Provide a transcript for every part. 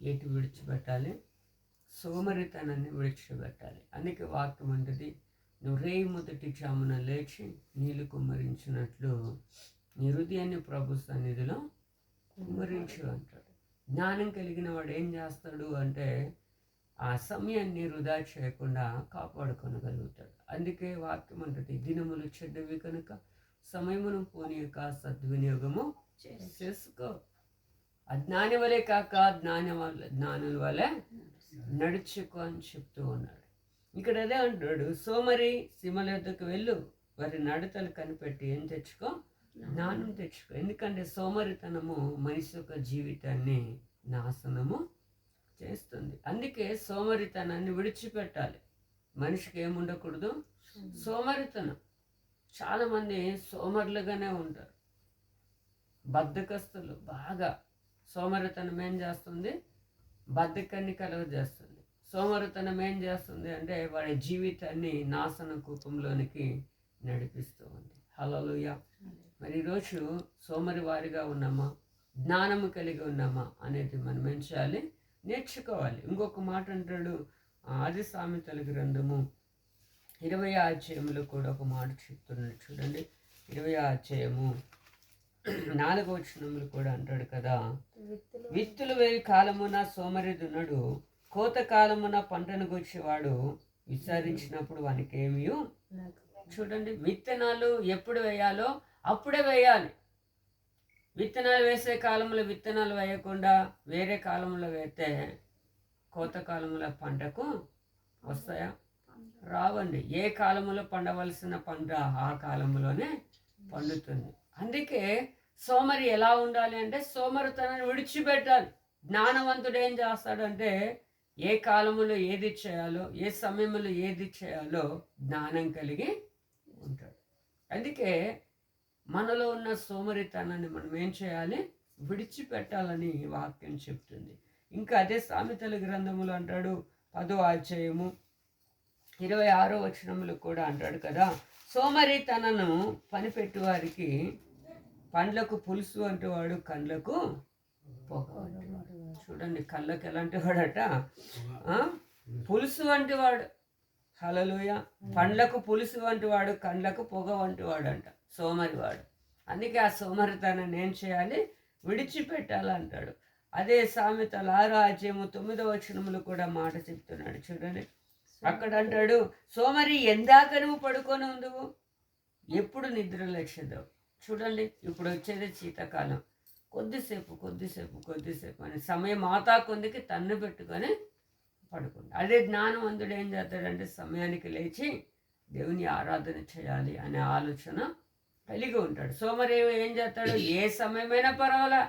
ఎటు విడిచిపెట్టాలి? సోమరితనాన్ని విడిచిపెట్టాలి. అందుకే వాక్యం అంటది నువ్వు రేయి మొదటి చామున లేచి నీళ్ళు కుమ్మరించినట్లు నీ హృదయాన్ని ప్రభు సన్నిధిలో కుమ్మరించు అంటాడు. జ్ఞానం కలిగిన వాడు ఏం చేస్తాడు అంటే ఆ సమయాన్ని వృధా చేయకుండా కాపాడుకొనగలుగుతాడు. అందుకే వాక్యం అంటది దినములు చెడ్డవి కనుక సమయమును పోనీ యొక్క సద్వినియోగము చేసుకో. అజ్ఞాని వలె కాక జ్ఞాన వల్ల జ్ఞానుల వలె నడుచుకో అని చెప్తూ ఉన్నాడు. ఇక్కడ అదే అంటాడు సోమరి సిమల యొద్దకు వెళ్ళు వారి నడతలు కనిపెట్టి ఏం తెచ్చుకో? జ్ఞానం తెచ్చుకో. ఎందుకంటే సోమరితనము మనిషి యొక్క జీవితాన్ని నాశనము చేస్తుంది. అందుకే సోమరితనాన్ని విడిచిపెట్టాలి. మనిషికి ఏముండకూడదు సోమరితనం. చాలామంది సోమరులుగానే ఉంటారు. బద్ధకస్తులు బాగా సోమరితనం ఏం చేస్తుంది? బద్ధకాన్ని కలుగజేస్తుంది సోమరితనం ఏం చేస్తుంది అంటే వాడి జీవితాన్ని నాశన కూపంలోనికి నడిపిస్తూ ఉంది. హలోయ మరి ఈరోజు సోమరి వారిగా ఉన్నామా? జ్ఞానము కలిగి ఉన్నామా? అనేది మనం ఏం చేయాలి? నేర్చుకోవాలి. ఇంకొక మాట అంటాడు ఆది సామెతల గ్రంథము ఇరవై అధ్యాయంలో కూడా ఒక మాట చెప్తున్నాడు. చూడండి. ఇరవై అధ్యాయము నాలుగో వచనములు కూడా అంటాడు కదా విత్తులు వేయి కాలమున సోమరి దున్నడు కోత కాలమున పంటను గుచ్చేవాడు విచారించినప్పుడు వానికి ఏమీ చూడండి విత్తనాలు ఎప్పుడు వేయాలో అప్పుడే వేయాలి. విత్తనాలు వేసే కాలంలో విత్తనాలు వేయకుండా వేరే కాలంలో వేస్తే కోత కాలంలో పంటకు వస్తాయా? రావండి. ఏ కాలంలో పండవలసిన పంట ఆ కాలంలోనే పండుతుంది. అందుకే సోమరి ఎలా ఉండాలి అంటే సోమరితనాన్ని విడిచిపెట్టాలి. జ్ఞానవంతుడు ఏం చేస్తాడంటే ఏ కాలంలో ఏది చేయాలో ఏ సమయంలో ఏది చేయాలో జ్ఞానం కలిగి ఉంటాడు. అందుకే మనలో ఉన్న సోమరితనాన్ని మనం ఏం చేయాలి? విడిచిపెట్టాలని వాక్యం చెప్తుంది. ఇంకా అదే సామెతల గ్రంథములు అంటాడు పదో అధ్యాయము ఇరవై ఆరో వచనములు కూడా అంటాడు కదా సోమరితనను పనిపెట్టు వారికి పండ్లకు పులుసు కండ్లకు పొగ అంటేవాడు. చూడండి కళ్ళకి ఎలాంటి వాడట? పులుసు వంటి వాడు హలలుయ పండ్లకు పులుసు వంటి వాడు కండ్లకు పొగ వంటి వాడు అంట సోమరివాడు. అందుకే ఆ సోమరితనాన్ని ఏం చేయాలి? విడిచిపెట్టాలంటాడు. అదే సామెతలు ఆరో అధ్యాయము తొమ్మిదో వచనములు కూడా మాట చెప్తున్నాడు. చూడండి. అక్కడ అంటాడు సోమరి ఎందాక నువ్వు పడుకొని ఉందువు? ఎప్పుడు నిద్ర లేచేదావు? చూడండి ఇప్పుడు వచ్చేది శీతాకాలం. కొద్దిసేపు కొద్దిసేపు కొద్దిసేపు అని సమయం ఆతా కొందికి తన్ను పెట్టుకొని పడుకుంటా అదే జ్ఞానవంతుడు ఏం చేస్తాడంటే సమయానికి లేచి దేవుని ఆరాధన చేయాలి అనే ఆలోచన కలిగి ఉంటాడు. సోమరి ఏం చేస్తాడు? ఏ సమయమైనా పర్వాలా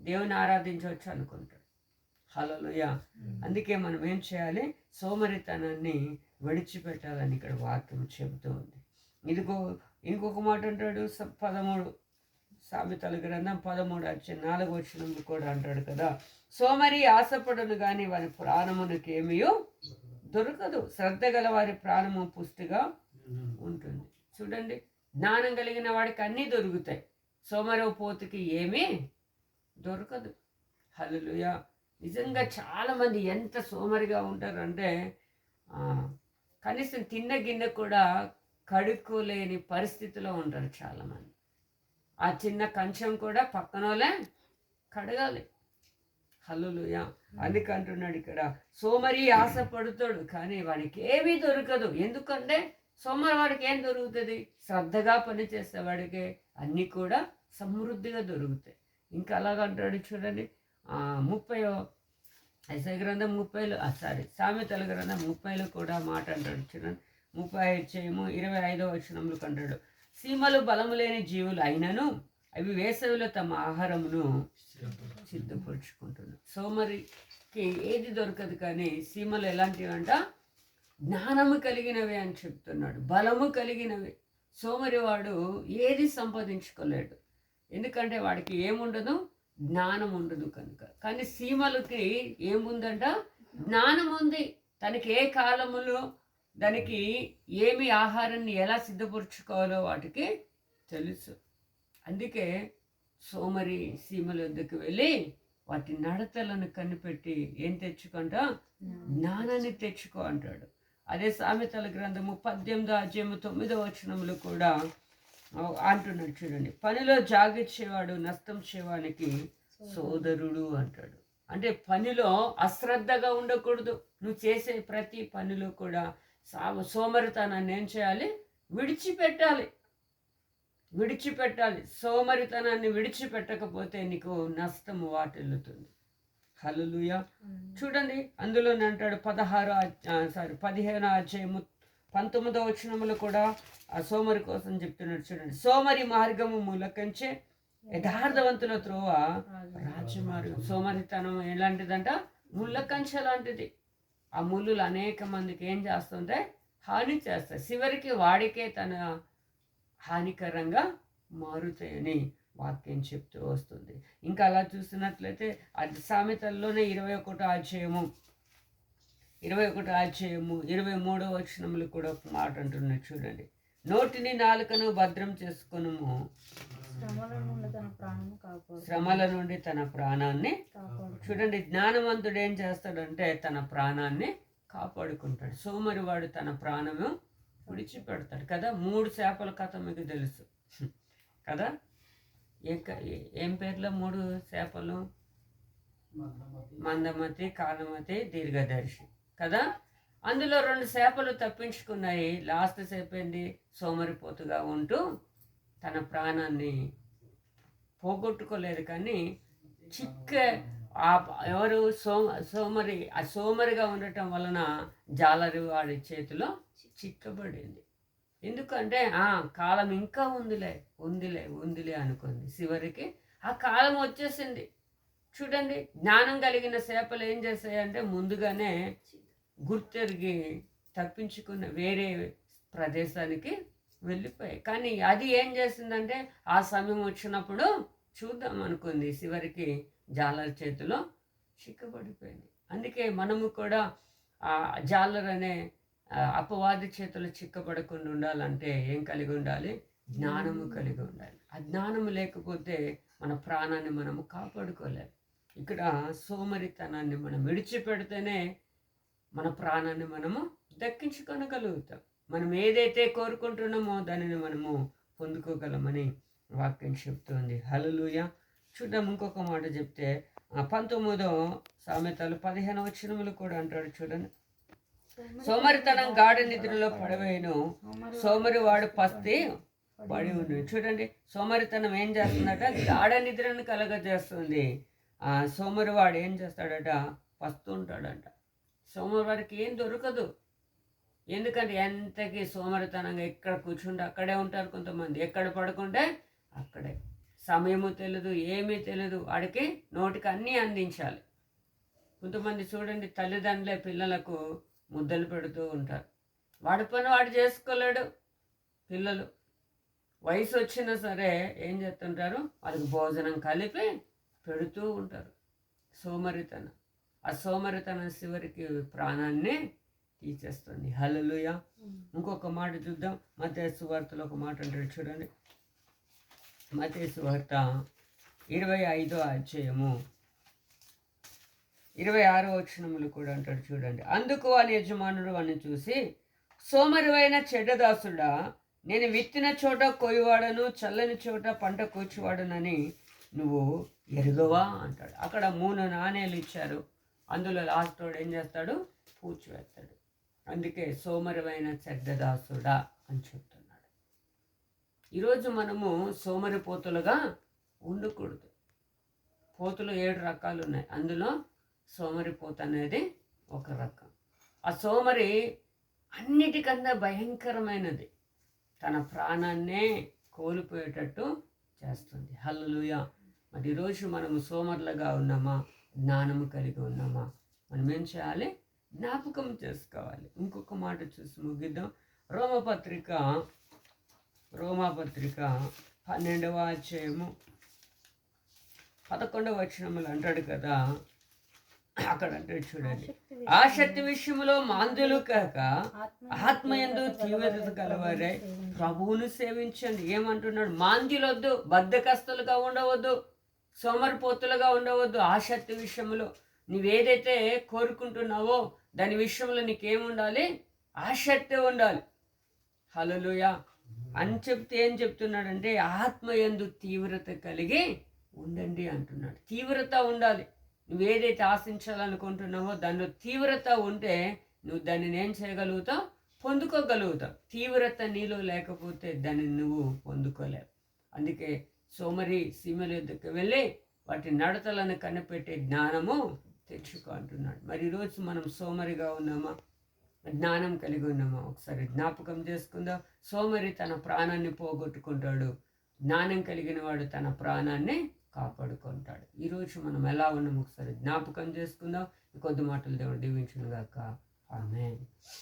దేవుని ఆరాధించవచ్చు అనుకుంటాడు. హలోయ అందుకే మనం ఏం చేయాలి? సోమరితనాన్ని విడిచిపెట్టాలని ఇక్కడ వాక్యం చెబుతూ ఉంది. ఇదిగో ఇంకొక మాట అంటాడు పదమూడు సామెతల గ్రంథం పదమూడు వచ్చి నాలుగు వచ్చినప్పుడు కూడా అంటాడు కదా. సోమరి ఆశపడను కానీ వారి ప్రాణమునకు ఏమీయో దొరకదు. శ్రద్ధ గల వారి ప్రాణము పుష్టిగా ఉంటుంది. చూడండి జ్ఞానం కలిగిన వాడికి అన్నీ దొరుకుతాయి. సోమరవ పోతుకి ఏమీ దొరకదు. హల్లెలూయా. నిజంగా చాలామంది ఎంత సోమరిగా ఉంటారంటే కనీసం తిన్న గిన్నె కూడా కడుక్కోలేని పరిస్థితిలో ఉంటారు చాలామంది. ఆ చిన్న కంచం కూడా పక్కనోలే కడగాలి. హల్లులుయా. అందుకంటున్నాడు ఇక్కడ సోమరి ఆశపడుతాడు కానీ వాడికి ఏమీ దొరకదు. ఎందుకంటే సోమరి వాడికి ఏం దొరుకుతుంది? శ్రద్ధగా పనిచేసే వాడికి అన్నీ కూడా సమృద్ధిగా దొరుకుతాయి. ఇంకా అలాగంటాడు చూడండి ఆ, ముప్పయో ఐసా గ్రంథం ముప్పైలో సారీ సామెతల గ్రంథం ముప్పైలో కూడా మాట అంటాడు చూడండి. ముప్పై అధ్యాయము ఇరవై ఐదో వచనములు కంటాడు సీమలు బలము లేని జీవులు అయినను అవి వేసవిలో తమ ఆహారమును సిద్ధపరుచుకుంటున్నాయి సోమరికి ఏది దొరకదు కానీ సీమలు ఎలాంటివి అంట జ్ఞానము కలిగినవి అని చెప్తున్నాడు. బలము కలిగినవి. సోమరి వాడు ఏది సంపాదించుకోలేడు. ఎందుకంటే వాడికి ఏముండదు? జ్ఞానం ఉండదు కనుక. కానీ సీమలకి ఏముందంట? జ్ఞానం ఉంది. తనకి ఏ కాలములో దానికి ఏమి ఆహారాన్ని ఎలా సిద్ధపరచుకోవాలో వాటికి తెలుసు. అందుకే సోమరి సీమల వద్దకు వెళ్ళి వాటి నడతలను కనిపెట్టి ఏం తెచ్చుకుంటా? జ్ఞానాన్ని తెచ్చుకో. అంటాడు. అదే సామెతల గ్రంథము పద్దెనిమిదో అధ్యాయము తొమ్మిదో వచనములు కూడా అంటున్నాడు చూడండి. పనిలో జాగిచ్చేవాడు నష్టం చేవానికి సోదరుడు అంటాడు. అంటే పనిలో అశ్రద్ధగా ఉండకూడదు. నువ్వు చేసే ప్రతి పనిలో కూడా సా సోమరితనాన్ని ఏం చేయాలి? విడిచిపెట్టాలి. విడిచిపెట్టాలి. సోమరితనాన్ని విడిచిపెట్టకపోతే నీకు నష్టము వాటిల్లుతుంది. హల్లుయ చూడండి అందులోనే అంటాడు పదహారు సారీ పదిహేను అధ్యాయము పంతొమ్మిదో వచనములు కూడా ఆ సోమరి కోసం చెప్తున్నాడు చూడండి. సోమరి మార్గము మూలకంచే యథార్థవంతుల త్రోవ రాజమార్గం. సోమరితనం ఎలాంటిదంట? ముళ్ళ కంచె లాంటిది. ఆ ముళ్ళులు అనేక మందికి ఏం చేస్తుంటే హాని చేస్తాయి. చివరికి వాడికే తన హానికరంగా మారుతాయని వాక్యం చెప్తూ వస్తుంది. ఇంకా అలా చూసినట్లయితే అది సామెతల్లోనే ఇరవై ఒకటో అధ్యాయము ఇరవై ఒకటో అధ్యాయము ఇరవై మూడో వచనములు కూడా ఒక మాట అంటున్నాయి. చూడండి. నోటిని నాలుకను భద్రం చేసుకునుము. శ్రమల నుండి తన ప్రాణం కాపాడు శ్రమల నుండి తన ప్రాణాన్ని కాపాడు. చూడండి జ్ఞానవంతుడు ఏం చేస్తాడంటే తన ప్రాణాన్ని కాపాడుకుంటాడు. సోమరివాడు తన ప్రాణము విడిచిపెడతాడు కదా? మూడు చేపల కథ మీకు తెలుసు. కదా? ఏ పేర్లో? మూడు చేపలు? మందమతి కాలమతి దీర్ఘదర్శి. కదా? అందులో రెండు చేపలు తప్పించుకున్నాయి. లాస్ట్ సేపేంది సోమరిపోతుగా ఉంటూ తన ప్రాణాన్ని పోగొట్టుకోలేదు కానీ చిక్క ఎవరు సోమ సోమరి ఆ సోమరిగా ఉండటం వలన జాలరి వాడి చేతిలో చిక్కబడింది. ఎందుకంటే ఆ కాలం ఇంకా ఉందిలే ఉందిలే ఉందిలే అనుకుంది చివరికి ఆ కాలం వచ్చేసింది. చూడండి జ్ఞానం కలిగిన చేపలు ఏం చేస్తాయంటే ముందుగానే గుర్తెరిగి తప్పించుకున్న వేరే ప్రదేశానికి వెళ్ళిపోయాయి. కానీ అది ఏం చేసిందంటే ఆ సమయం వచ్చినప్పుడు చూద్దాం అనుకుంది చివరికి జాలర్ చేతిలో చిక్కబడిపోయింది. అందుకే మనము కూడా ఆ జాలర్ అనే అపవాది చేతులు చిక్కబడకుండా ఉండాలంటే ఏం కలిగి ఉండాలి? జ్ఞానము కలిగి ఉండాలి. ఆ జ్ఞానము లేకపోతే మన ప్రాణాన్ని మనము కాపాడుకోలేము ఇక్కడ సోమరితనాన్ని మనం విడిచిపెడితేనే మన ప్రాణాన్ని మనము దక్కించుకొనగలుగుతాం. మనం ఏదైతే కోరుకుంటున్నామో దానిని మనము పొందుకోగలమని వాక్యం చెప్తుంది. హలలుయ చూద్దాం ఇంకొక మాట చెప్తే పంతొమ్మిదో సామెతలు పదిహేను వచనములు కూడా అంటాడు చూడండి. సోమరితనం గాఢ నిద్రలో పడవేను సోమరి వాడు పస్తి పడి ఉంది చూడండి సోమరితనం ఏం చేస్తుందట? గాఢ నిద్రను కలగజేస్తుంది. ఆ సోమరి వాడు ఏం చేస్తాడట? పస్తు ఉంటాడంట సోమవారికి ఏం దొరకదు. ఎందుకంటే ఎంతకి సోమరితనంగా ఎక్కడ కూర్చుంటే అక్కడే ఉంటారు కొంతమంది. ఎక్కడ పడుకుంటే అక్కడే. సమయము తెలియదు ఏమీ తెలియదు వాడికి నోటికి అన్నీ అందించాలి. కొంతమంది చూడండి తల్లిదండ్రులే పిల్లలకు ముద్దలు పెడుతూ ఉంటారు. వాడి పని వాడు చేసుకోలేడు పిల్లలు. వయసు వచ్చినా సరే ఏం చేస్తుంటారు? వాళ్ళకి భోజనం కలిపి పెడుతూ ఉంటారు. సోమరితనం. ఆ సోమరితనం చివరికి ప్రాణాన్ని తీసేస్తుంది హల్లెలూయా. ఇంకొక మాట చూద్దాం. మతేసు సువార్తలో ఒక మాట అంటాడు చూడండి. మతేసు సువార్త ఇరవై ఐదో అధ్యాయము. ఇరవై ఆరో వచనములు కూడా అంటాడు చూడండి. అందుకు వాని యజమానుడు వాడిని చూసి సోమరివైన చెడ్డదాసుడా నేను విత్తిన చోట కొయ్యవాడను చల్లని చోట పంట కూర్చువాడనని నువ్వు ఎరుగవా అంటాడు. అక్కడ మూడు నాణేలు ఇచ్చారు. అందులో లాస్ట్ వాడు ఏం చేస్తాడు? పూడ్చివేస్తాడు. అందుకే సోమరివైన చెడ్డదాసుడా అని చెప్తున్నాడు. ఈరోజు మనము సోమరి పోతులుగా ఉండకూడదు. పోతులు ఏడు రకాలు ఉన్నాయి. అందులో సోమరిపోత అనేది ఒక రకం. ఆ సోమరి అన్నిటికన్నా భయంకరమైనది. తన ప్రాణాన్నే కోల్పోయేటట్టు చేస్తుంది. హల్లుయ మరి ఈరోజు మనము సోమరులుగా ఉన్నామా? జ్ఞానము కలిగి ఉన్నామా? మనం ఏం చేయాలి? జ్ఞాపకం చేసుకోవాలి. ఇంకొక మాట చూసి ముగిద్దాం. రోమపత్రిక రోమాపత్రిక పన్నెండవ అధ్యాయము పదకొండవ వచనములు అంటాడు కదా. అక్కడ అంటే చూడండి. ఆసక్తి విషయంలో మాందులు కాక ఆత్మయందు తీవ్రత కలవారే ప్రభువును సేవించండి. ఏమంటున్నాడు? మాంద్యులొద్దు బద్దకస్తులుగా ఉండవద్దు సోమరిపోతులుగా ఉండవద్దు. ఆసక్తి విషయంలో నువ్వేదైతే కోరుకుంటున్నావో దాని విషయంలో నీకేముండాలి? ఆసక్తి ఉండాలి. హలోయ అని చెప్తే ఏం చెప్తున్నాడంటే ఆత్మయందు తీవ్రత కలిగి ఉండండి అంటున్నాడు. తీవ్రత ఉండాలి. నువ్వు ఏదైతే ఆశించాలనుకుంటున్నావో దానిలో తీవ్రత ఉంటే నువ్వు దానిని ఏం చేయగలుగుతావు? పొందుకోగలుగుతావు. తీవ్రత నీలో లేకపోతే దాన్ని నువ్వు పొందుకోలేవు. అందుకే సోమరి సీమల యొద్దకు వెళ్ళి వాటి నడతలను కనిపెట్టే జ్ఞానము తెచ్చుకో అంటున్నాడు మరి ఈరోజు మనం సోమరిగా ఉన్నామా? జ్ఞానం కలిగి ఉన్నామా? ఒకసారి జ్ఞాపకం చేసుకుందాం. సోమరి తన ప్రాణాన్ని పోగొట్టుకుంటాడు. జ్ఞానం కలిగిన వాడు తన ప్రాణాన్ని కాపాడుకుంటాడు. ఈరోజు మనం ఎలా ఉన్నాం ఒకసారి జ్ఞాపకం చేసుకుందాం. కొద్ది మాటలు దేవుడు దీవించునుగాక. ఆమె